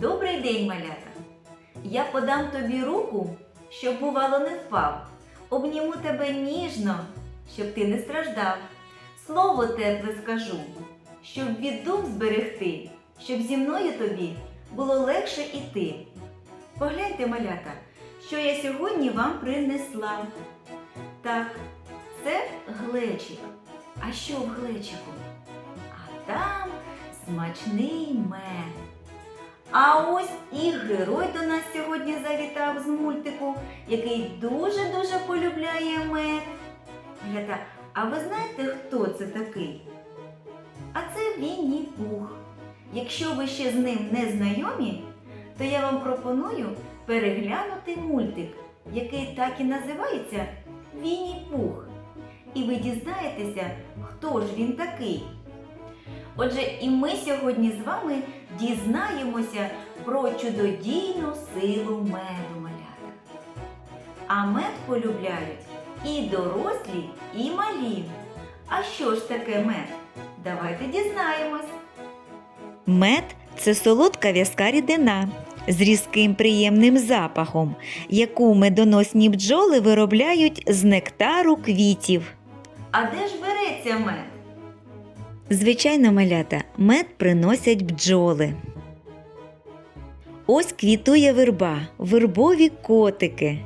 Добрий день, малята! Я подам тобі руку, щоб бувало не впав. Обніму тебе ніжно, щоб ти не страждав. Слово тепле скажу, щоб від дум зберегти, щоб зі мною тобі було легше іти. Погляньте, малята, що я сьогодні вам принесла. Так, це глечик. А що в глечику? А там смачний мед. А ось і герой до нас сьогодні завітав з мультику, який дуже-дуже полюбляє мед. Малята, а ви знаєте, хто це такий? А це Вінні Пух. Якщо ви ще з ним не знайомі, то я вам пропоную переглянути мультик, який так і називається Вінні Пух. І ви дізнаєтеся, хто ж він такий. Отже, і ми сьогодні з вами дізнаємося про чудодійну силу меду малята. А мед полюбляють і дорослі, і малі. А що ж таке мед? Давайте дізнаємось. Мед це солодка в'язка рідина з різким приємним запахом, яку медоносні бджоли виробляють з нектару квітів. А де ж береться мед? Звичайно, малята, мед приносять бджоли. Ось квітує верба, вербові котики.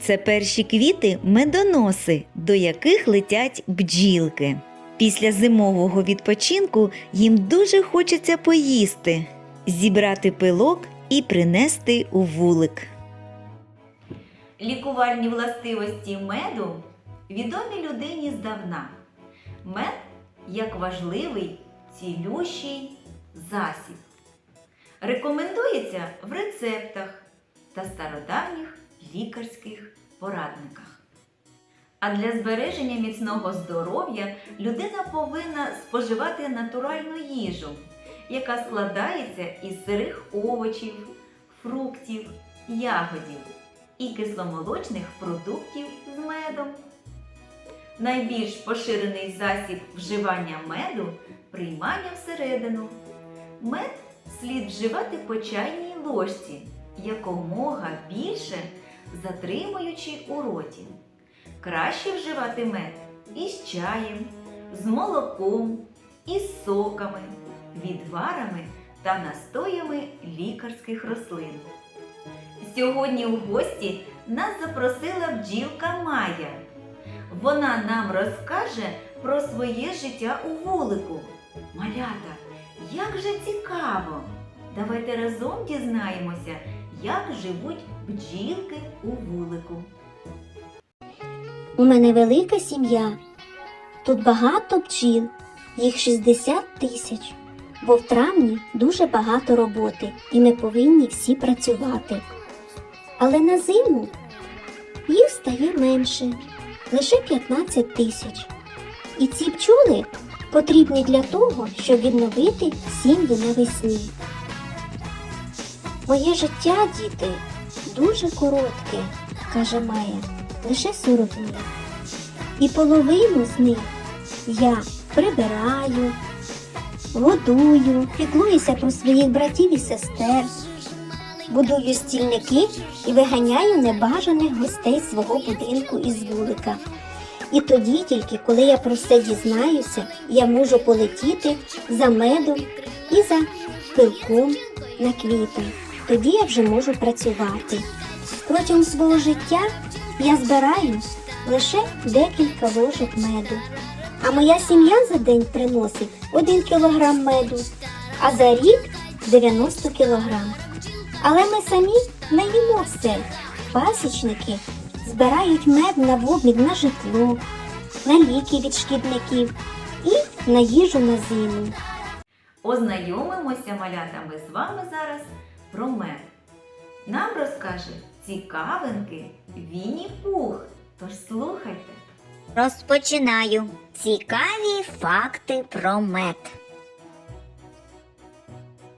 Це перші квіти медоноси, до яких летять бджілки. Після зимового відпочинку їм дуже хочеться поїсти, зібрати пилок і принести у вулик. Лікувальні властивості меду відомі людині здавна. Мед як важливий цілющий засіб. Рекомендується в рецептах та стародавніх лікарських порадниках. А для збереження міцного здоров'я людина повинна споживати натуральну їжу, яка складається із сирих овочів, фруктів, ягодів і кисломолочних продуктів з медом. Найбільш поширений засіб вживання меду приймання всередину. Мед слід вживати по чайній ложці якомога більше затримуючи у роті. Краще вживати мед із чаєм, з молоком, із соками, відварами та настоями лікарських рослин. Сьогодні у гості нас запросила бджілка Майя. Вона нам розкаже про своє життя у вулику. Малята, як же цікаво! Давайте разом дізнаємося, як живуть бджілки у вулику. У мене велика сім'я. Тут багато бджіл, їх 60 тисяч. Бо в травні дуже багато роботи і ми повинні всі працювати. Але на зиму їх стає менше, лише 15 тисяч. І ці бджоли потрібні для того, щоб відновити сім'ї навесні. Моє життя, діти, дуже коротке, каже Майя, лише 40 днів. І половину з них я прибираю, годую, піклуюся про своїх братів і сестер, будую стільники і виганяю небажаних гостей свого будинку із вулика. І тоді тільки, коли я про все дізнаюся, я можу полетіти за медом і за пилком на квітах. Тоді я вже можу працювати. Протягом свого життя я збираю лише декілька ложок меду. А моя сім'я за день приносить 1 кілограм меду, а за рік 90 кілограм. Але ми самі не їмо все. Пасічники збирають мед на обмін на житло, на ліки від шкідників і на їжу на зиму. Ознайомимося малятами з вами зараз про мед. Нам розкаже цікавинки Вінні Пух. Тож слухайте. Розпочинаю. Цікаві факти про мед.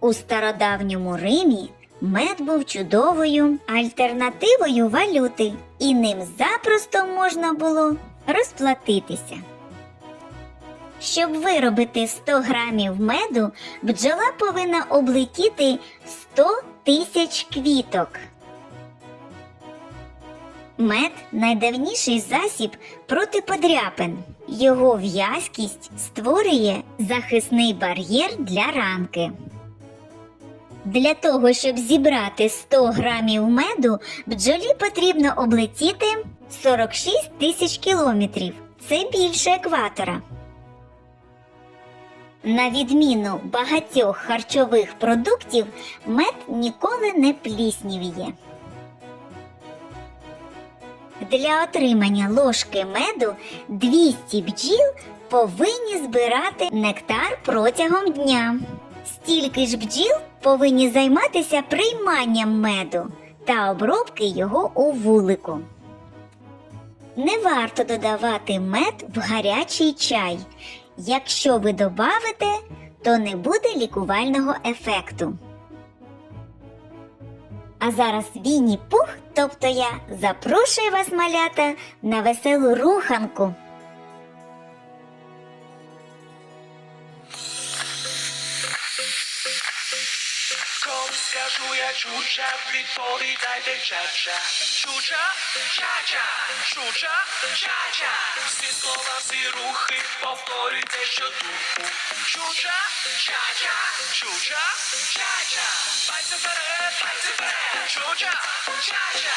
У стародавньому Римі мед був чудовою альтернативою валюти, і ним запросто можна було розплатитися. Щоб виробити 100 грамів меду, бджола повинна облетіти 100 тисяч квіток. Мед найдавніший засіб проти подряпин. Його в'язкість створює захисний бар'єр для ранки. Для того, щоб зібрати 100 грамів меду, бджолі потрібно облетіти 46 тисяч кілометрів. Це більше екватора. На відміну багатьох харчових продуктів, мед ніколи не пліснівіє. Для отримання ложки меду 200 бджіл повинні збирати нектар протягом дня. Стільки ж бджіл повинні займатися прийманням меду та обробки його у вулику. Не варто додавати мед в гарячий чай. Якщо ви добавите, то не буде лікувального ефекту. А зараз Вінні Пух, тобто я, запрошую вас, малята, на веселу руханку. Я чуча, відповідайте чача. Чуча, чача, чуча, чача. Всі слова, всі рухи, повторюйте щодуху. Чуча, чача, чуча, чача. Пальці вперед, пальці вперед. Чуча, чача.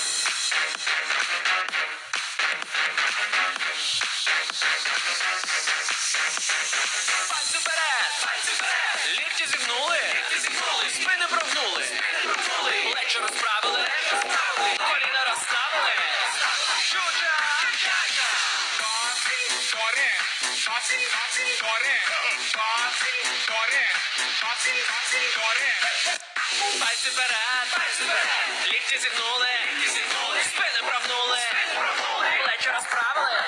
Пальці вперед, пальці вперед. Лікті зігнули, лікті зігнули. Спини прогнули, спини прогнули. Плечі розправили,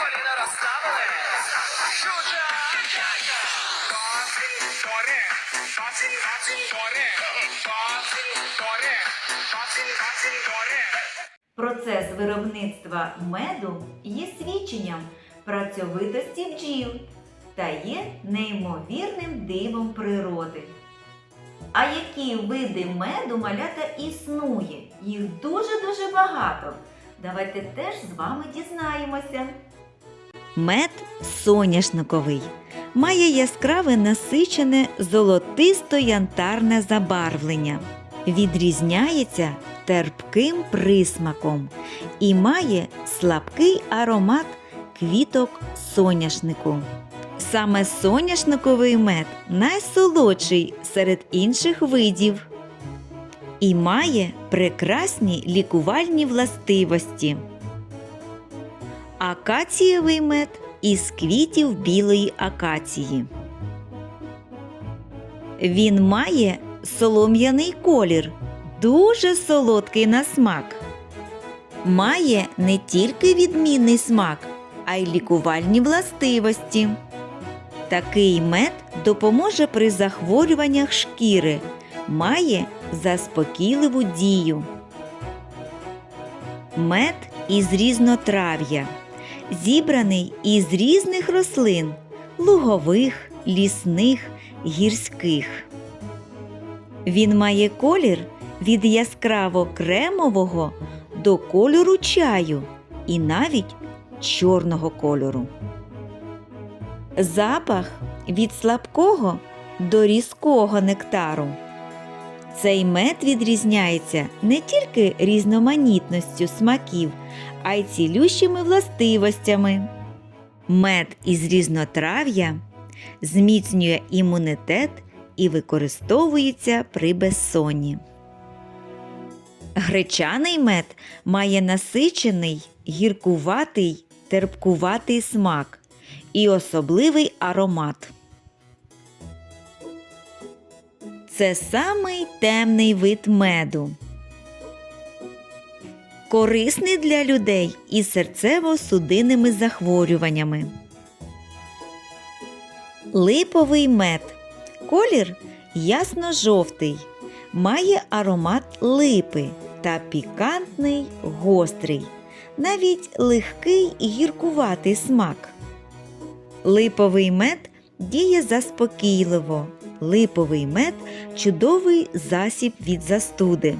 коліна розставили. Чуча, чача. Процес виробництва меду є свідченням працьовитості бджіл та є неймовірним дивом природи. А які види меду малята існує? Їх дуже-дуже багато. Давайте теж з вами дізнаємося. Мед соняшниковий. Має яскраве насичене золотисто-янтарне забарвлення. Відрізняється терпким присмаком і має слабкий аромат квіток соняшнику. Саме соняшниковий мед найсолодший серед інших видів і має прекрасні лікувальні властивості. Акацієвий мед із квітів білої акації. Він має солом'яний колір, дуже солодкий на смак. Має не тільки відмінний смак, а й лікувальні властивості. Такий мед допоможе при захворюваннях шкіри, має заспокійливу дію. Мед із різнотрав'я, зібраний із різних рослин лугових, лісних, гірських. Він має колір від яскраво кремового до кольору чаю і навіть чорного кольору. Запах від слабкого до різкого нектару. Цей мед відрізняється не тільки різноманітністю смаків, а й цілющими властивостями. Мед із різнотрав'я зміцнює імунітет і використовується при безсонні. Гречаний мед має насичений, гіркуватий, терпкуватий смак і особливий аромат. Це самий темний вид меду. Корисний для людей із серцево-судинними захворюваннями. Липовий мед. Колір ясно-жовтий. Має аромат липи та пікантний, гострий, навіть легкий і гіркуватий смак. Липовий мед діє заспокійливо. Липовий мед чудовий засіб від застуди.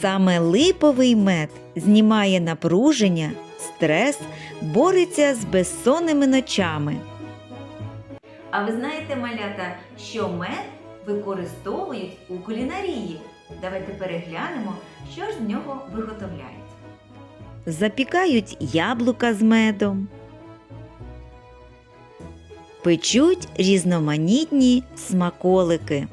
Саме липовий мед знімає напруження, стрес, бореться з безсонними ночами. А ви знаєте, малята, що мед використовують у кулінарії? Давайте переглянемо, що ж з нього виготовляють. Запікають яблука з медом. Печуть різноманітні смаколики.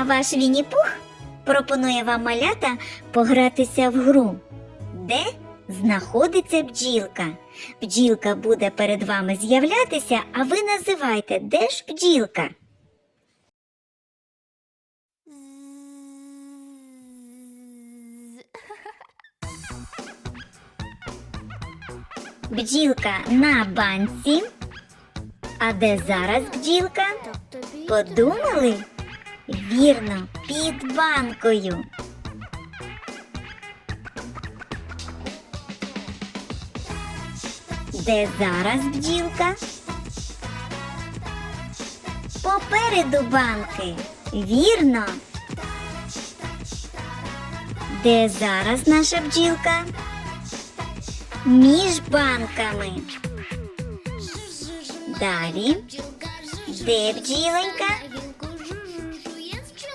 А ваш Вінні-Пух пропонує вам малята погратися в гру, де знаходиться бджілка. Бджілка буде перед вами з'являтися, а ви називайте, де ж бджілка. Бджілка на банці. А де зараз бджілка? Подумали? Вірно, під банкою. Де зараз бджілка? Попереду банки. Вірно. Де зараз наша бджілка? Між банками. Далі. Де бджіленька?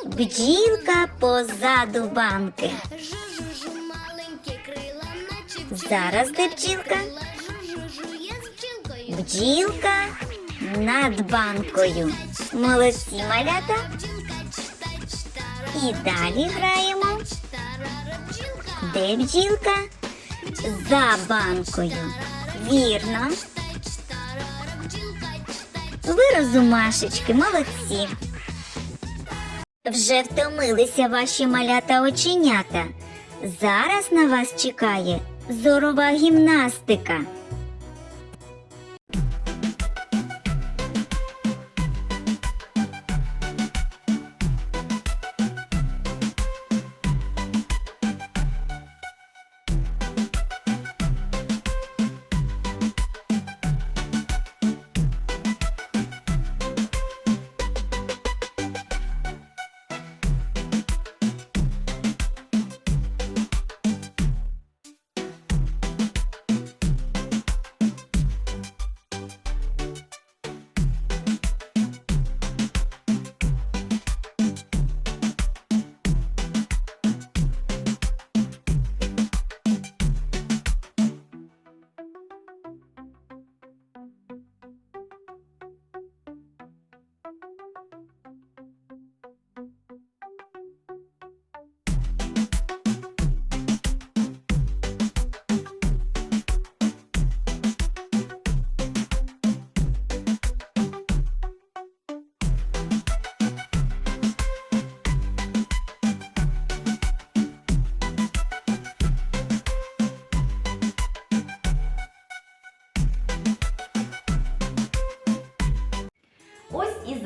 Бджілка позаду банки. Зараз де бджілка? Бджілка над банкою. Молодці малята. І далі граємо. Де бджілка? За банкою. Вірно. Ви розумашечки, молодці. Вже втомилися ваші малята оченята. Зараз на вас чекає зорова гімнастика.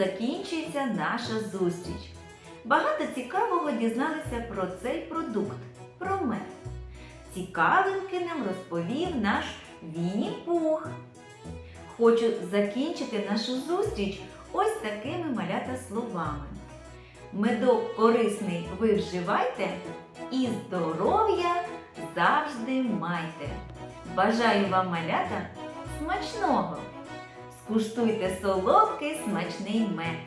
Закінчується наша зустріч. Багато цікавого дізналися про цей продукт, про мед. Цікавинки нам розповів наш Вінні Пух. Хочу закінчити нашу зустріч ось такими малята словами. Медок корисний ви вживайте і здоров'я завжди майте. Бажаю вам малята смачного! Скуштуйте солодкий смачний мед.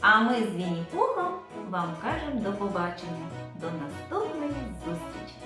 А ми з Вінні Пухом вам кажемо до побачення. До наступної зустрічі!